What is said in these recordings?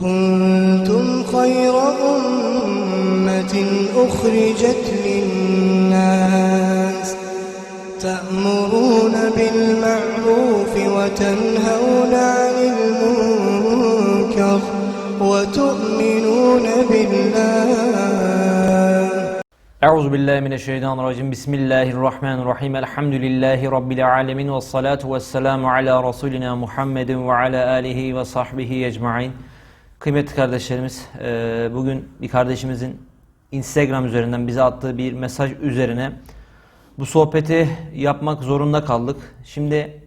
كنتم خير أمة أخرجت للناس تأمرون بالمعروف وتنهون عن المنكر وتؤمنون بالله. أعوذ بالله من الشيطان الرجيم. بسم الله الرحمن الرحيم. الحمد لله رب العالمين والصلاة والسلام على رسولنا محمد وعلى آله وصحبه أجمعين. Kıymetli kardeşlerimiz, eee, bugün bir kardeşimizin Instagram üzerinden bize attığı bir mesaj üzerine bu sohbeti yapmak zorunda kaldık. Şimdi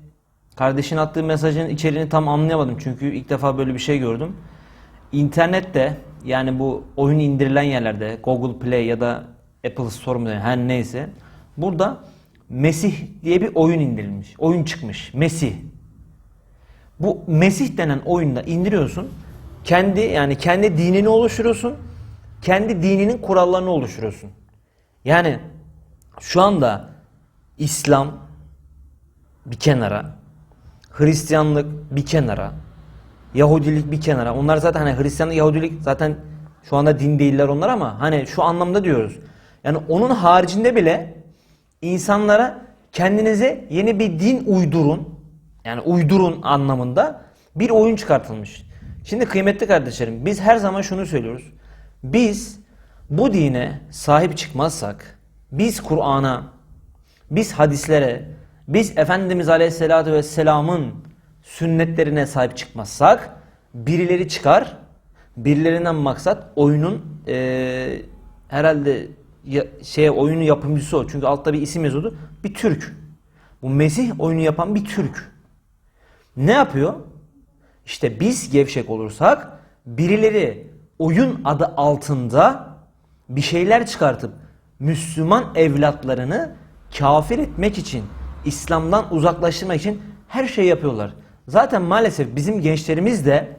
kardeşin attığı mesajın içeriğini tam anlayamadım çünkü ilk defa böyle bir şey gördüm. İnternette yani bu oyun indirilen yerlerde Google Play ya da Apple Store mu her neyse burada Mesih diye bir oyun indirilmiş. Oyun çıkmış. Mesih. Bu Mesih denen oyunda indiriyorsun. Kendi yani kendi dinini oluşturuyorsun. Kendi dininin kurallarını oluşturuyorsun. Yani şu anda İslam bir kenara, Hristiyanlık bir kenara, Yahudilik bir kenara. Onlar zaten hani Hristiyanlık, Yahudilik zaten şu anda din değiller onlar ama hani şu anlamda diyoruz. Yani onun haricinde bile insanlara kendinize yeni bir din uydurun. Yani uydurun anlamında bir oyun çıkartılmış. Şimdi kıymetli kardeşlerim biz her zaman şunu söylüyoruz. Biz bu dine sahip çıkmazsak, biz Kur'an'a, biz hadislere, biz Efendimiz Aleyhisselatü Vesselam'ın sünnetlerine sahip çıkmazsak birileri çıkar. Birilerinden maksat oyunun eee, herhalde ya, şey oyunun yapımcısı o. Çünkü altta bir isim yazıyordu. Bir Türk. Bu Mesih oyunu yapan bir Türk. Ne yapıyor? İşte biz gevşek olursak birileri oyun adı altında bir şeyler çıkartıp Müslüman evlatlarını kafir etmek için, İslam'dan uzaklaştırmak için her şey yapıyorlar. Zaten maalesef bizim gençlerimiz de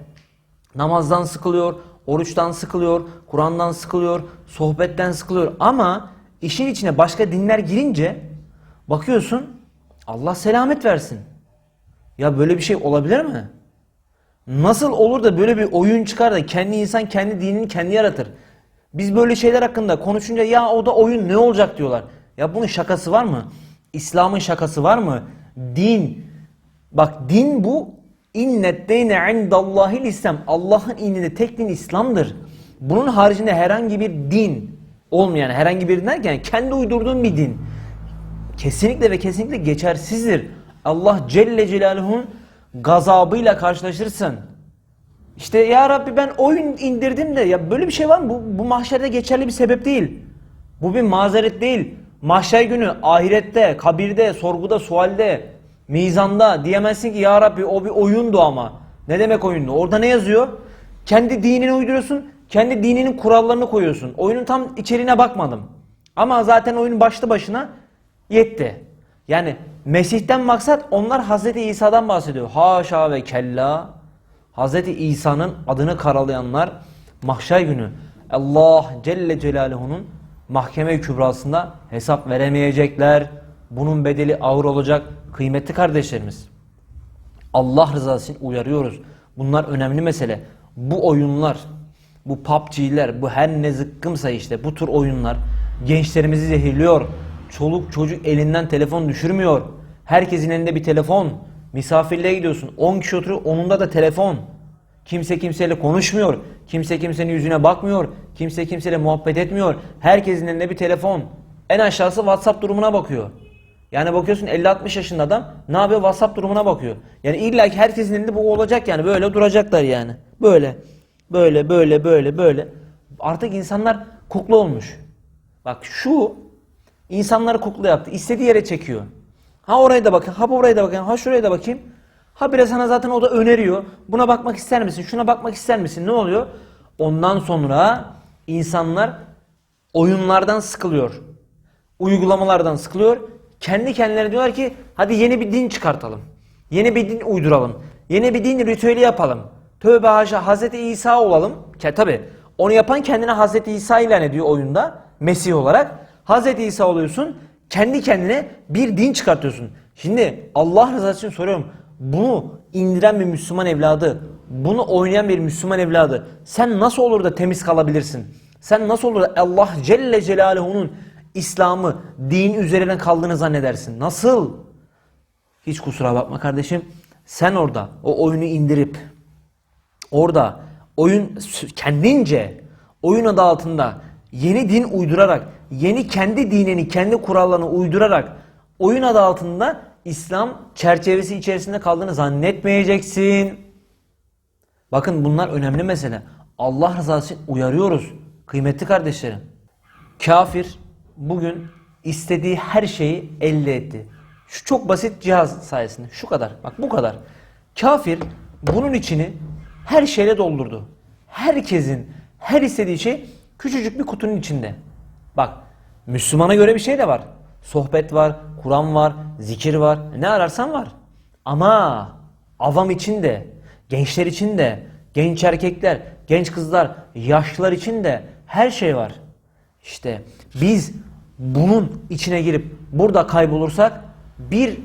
namazdan sıkılıyor, oruçtan sıkılıyor, Kur'an'dan sıkılıyor, sohbetten sıkılıyor ama işin içine başka dinler girince bakıyorsun Allah selamet versin. Ya böyle bir şey olabilir mi? Nasıl olur da böyle bir oyun çıkar da kendi insan kendi dinini kendi yaratır. Biz böyle şeyler hakkında konuşunca ya o da oyun ne olacak diyorlar. Ya bunun şakası var mı? İslam'ın şakası var mı? Din. Bak din bu innet deyne indallahil İslam. Allah'ın indinde tek din İslam'dır. Bunun haricinde herhangi bir din olmayan herhangi bir din derken kendi uydurduğun bir din kesinlikle ve kesinlikle geçersizdir. Allah Celle Celaluhu'nun gazabıyla karşılaşırsın. İşte ya Rabbi ben oyun indirdim de ya böyle bir şey var mı? Bu, bu mahşerde geçerli bir sebep değil. Bu bir mazeret değil. Mahşer günü ahirette, kabirde, sorguda, sualde, mizanda diyemezsin ki ya Rabbi o bir oyundu ama. Ne demek oyundu? Orada ne yazıyor? Kendi dinini uyduruyorsun, kendi dininin kurallarını koyuyorsun. Oyunun tam içeriğine bakmadım. Ama zaten oyun başlı başına yetti. Yani Mesih'ten maksat onlar Hazreti İsa'dan bahsediyor. Haşa ve kella. Hazreti İsa'nın adını karalayanlar mahşer günü Allah Celle Celaluhu'nun mahkeme kübrasında hesap veremeyecekler. Bunun bedeli ağır olacak kıymetli kardeşlerimiz. Allah rızası için uyarıyoruz. Bunlar önemli mesele. Bu oyunlar, bu PUBG'ler, bu her ne zıkkımsa işte bu tür oyunlar gençlerimizi zehirliyor. Çoluk çocuk elinden telefon düşürmüyor. Herkesin elinde bir telefon. Misafirliğe gidiyorsun. 10 kişi oturuyor. Onunda da telefon. Kimse kimseyle konuşmuyor. Kimse kimsenin yüzüne bakmıyor. Kimse kimseyle muhabbet etmiyor. Herkesin elinde bir telefon. En aşağısı WhatsApp durumuna bakıyor. Yani bakıyorsun 50-60 yaşında adam ne yapıyor? WhatsApp durumuna bakıyor. Yani illa ki herkesin elinde bu olacak yani. Böyle duracaklar yani. Böyle. Böyle böyle böyle böyle. Artık insanlar kukla olmuş. Bak şu insanları kukla yaptı. İstediği yere çekiyor. Ha oraya da bakın, ha buraya da bakın, ha şuraya da bakayım. Ha biraz sana zaten o da öneriyor. Buna bakmak ister misin? Şuna bakmak ister misin? Ne oluyor? Ondan sonra insanlar oyunlardan sıkılıyor. Uygulamalardan sıkılıyor. Kendi kendilerine diyorlar ki hadi yeni bir din çıkartalım. Yeni bir din uyduralım. Yeni bir din ritüeli yapalım. Tövbe haşa Hazreti İsa olalım. Tabi onu yapan kendine Hazreti İsa ilan ediyor oyunda. Mesih olarak. Hazreti İsa oluyorsun. Kendi kendine bir din çıkartıyorsun. Şimdi Allah rızası için soruyorum. Bunu indiren bir Müslüman evladı bunu oynayan bir Müslüman evladı sen nasıl olur da temiz kalabilirsin? Sen nasıl olur da Allah Celle Celaluhu'nun İslam'ı din üzerine kaldığını zannedersin? Nasıl? Hiç kusura bakma kardeşim. Sen orada o oyunu indirip orada oyun kendince oyun adı altında yeni din uydurarak, yeni kendi dinini, kendi kurallarını uydurarak oyun adı altında İslam çerçevesi içerisinde kaldığını zannetmeyeceksin. Bakın bunlar önemli mesele. Allah rızası için uyarıyoruz kıymetli kardeşlerim. Kafir bugün istediği her şeyi elde etti. Şu çok basit cihaz sayesinde. Şu kadar. Bak bu kadar. Kafir bunun içini her şeyle doldurdu. Herkesin her istediği şey küçücük bir kutunun içinde. Bak Müslümana göre bir şey de var. Sohbet var, Kur'an var, zikir var. Ne ararsan var. Ama avam için de, gençler için de, genç erkekler, genç kızlar, yaşlılar için de her şey var. İşte biz bunun içine girip burada kaybolursak bir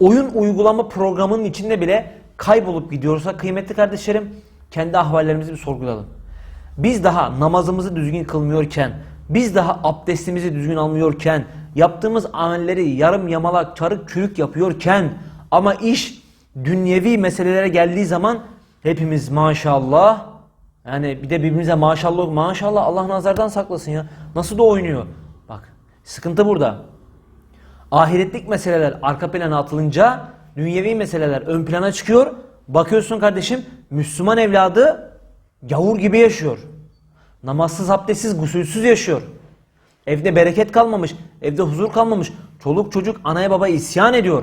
oyun uygulama programının içinde bile kaybolup gidiyorsak kıymetli kardeşlerim kendi ahvallerimizi bir sorgulayalım. Biz daha namazımızı düzgün kılmıyorken, biz daha abdestimizi düzgün almıyorken, yaptığımız amelleri yarım yamalak, çarık çürük yapıyorken ama iş dünyevi meselelere geldiği zaman hepimiz maşallah yani bir de birbirimize maşallah maşallah Allah nazardan saklasın ya. Nasıl da oynuyor. Bak sıkıntı burada. Ahiretlik meseleler arka plana atılınca dünyevi meseleler ön plana çıkıyor. Bakıyorsun kardeşim Müslüman evladı gavur gibi yaşıyor. Namazsız, abdestsiz, gusülsüz yaşıyor. Evde bereket kalmamış, evde huzur kalmamış. Çoluk çocuk anaya babaya isyan ediyor.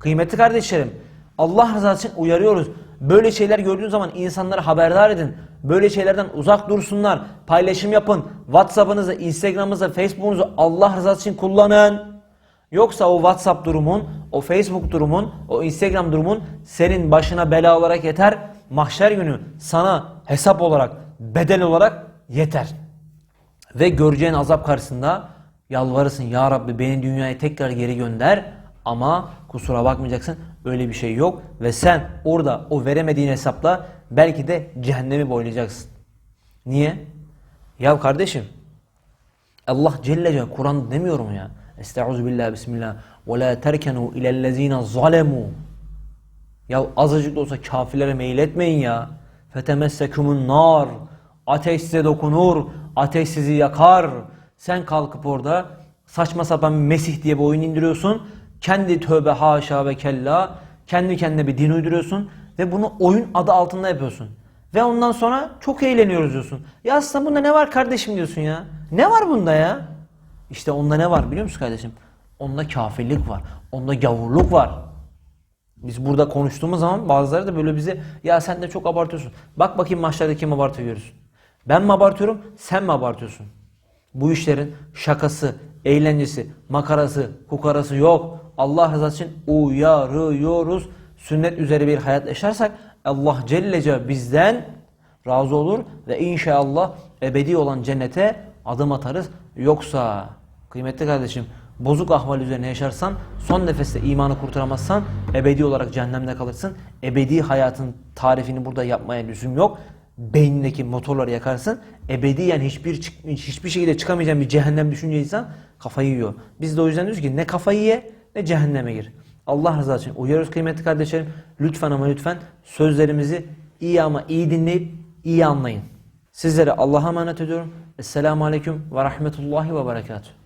Kıymetli kardeşlerim, Allah rızası için uyarıyoruz. Böyle şeyler gördüğün zaman insanları haberdar edin. Böyle şeylerden uzak dursunlar. Paylaşım yapın. WhatsApp'ınızı, Instagram'ınızı, Facebook'unuzu Allah rızası için kullanın. Yoksa o WhatsApp durumun, o Facebook durumun, o Instagram durumun senin başına bela olarak yeter. Mahşer günü sana hesap olarak, bedel olarak yeter. Ve göreceğin azap karşısında yalvarırsın ya Rabbi beni dünyaya tekrar geri gönder ama kusura bakmayacaksın öyle bir şey yok ve sen orada o veremediğin hesapla belki de cehennemi boylayacaksın. Niye? Ya kardeşim Allah Celle Celle Kur'an demiyorum ya. Estaizu billah bismillah. Ve la terkenu ilellezine zalemu. Ya azıcık da olsa kafirlere meyil etmeyin ya. Fetemessekumun nar. Ateş size dokunur. Ateş sizi yakar. Sen kalkıp orada saçma sapan Mesih diye bir oyun indiriyorsun. Kendi tövbe haşa ve kella. Kendi kendine bir din uyduruyorsun. Ve bunu oyun adı altında yapıyorsun. Ve ondan sonra çok eğleniyoruz diyorsun. Ya aslında bunda ne var kardeşim diyorsun ya. Ne var bunda ya? İşte onda ne var biliyor musun kardeşim? Onda kafirlik var. Onda gavurluk var. Biz burada konuştuğumuz zaman bazıları da böyle bize ya sen de çok abartıyorsun. Bak bakayım maçlarda kim abartıyor görürsün. Ben mi abartıyorum sen mi abartıyorsun? Bu işlerin şakası, eğlencesi, makarası, kukarası yok. Allah rızası için uyarıyoruz. Sünnet üzere bir hayat yaşarsak Allah Celle Celle bizden razı olur ve inşallah ebedi olan cennete adım atarız. Yoksa kıymetli kardeşim bozuk ahval üzerine yaşarsan son nefeste imanı kurtaramazsan ebedi olarak cehennemde kalırsın. Ebedi hayatın tarifini burada yapmaya lüzum yok. Beynindeki motorları yakarsın. Ebediyen hiçbir çık- hiçbir şekilde çıkamayacağın bir cehennem düşünceysen kafayı yiyor. Biz de o yüzden diyoruz ki ne kafayı ye ne cehenneme gir. Allah rızası için uyarıyoruz kıymetli kardeşlerim. Lütfen ama lütfen sözlerimizi iyi ama iyi dinleyip iyi anlayın. Sizlere Allah'a emanet ediyorum. Esselamu Aleyküm ve Rahmetullahi ve Berekatuhu.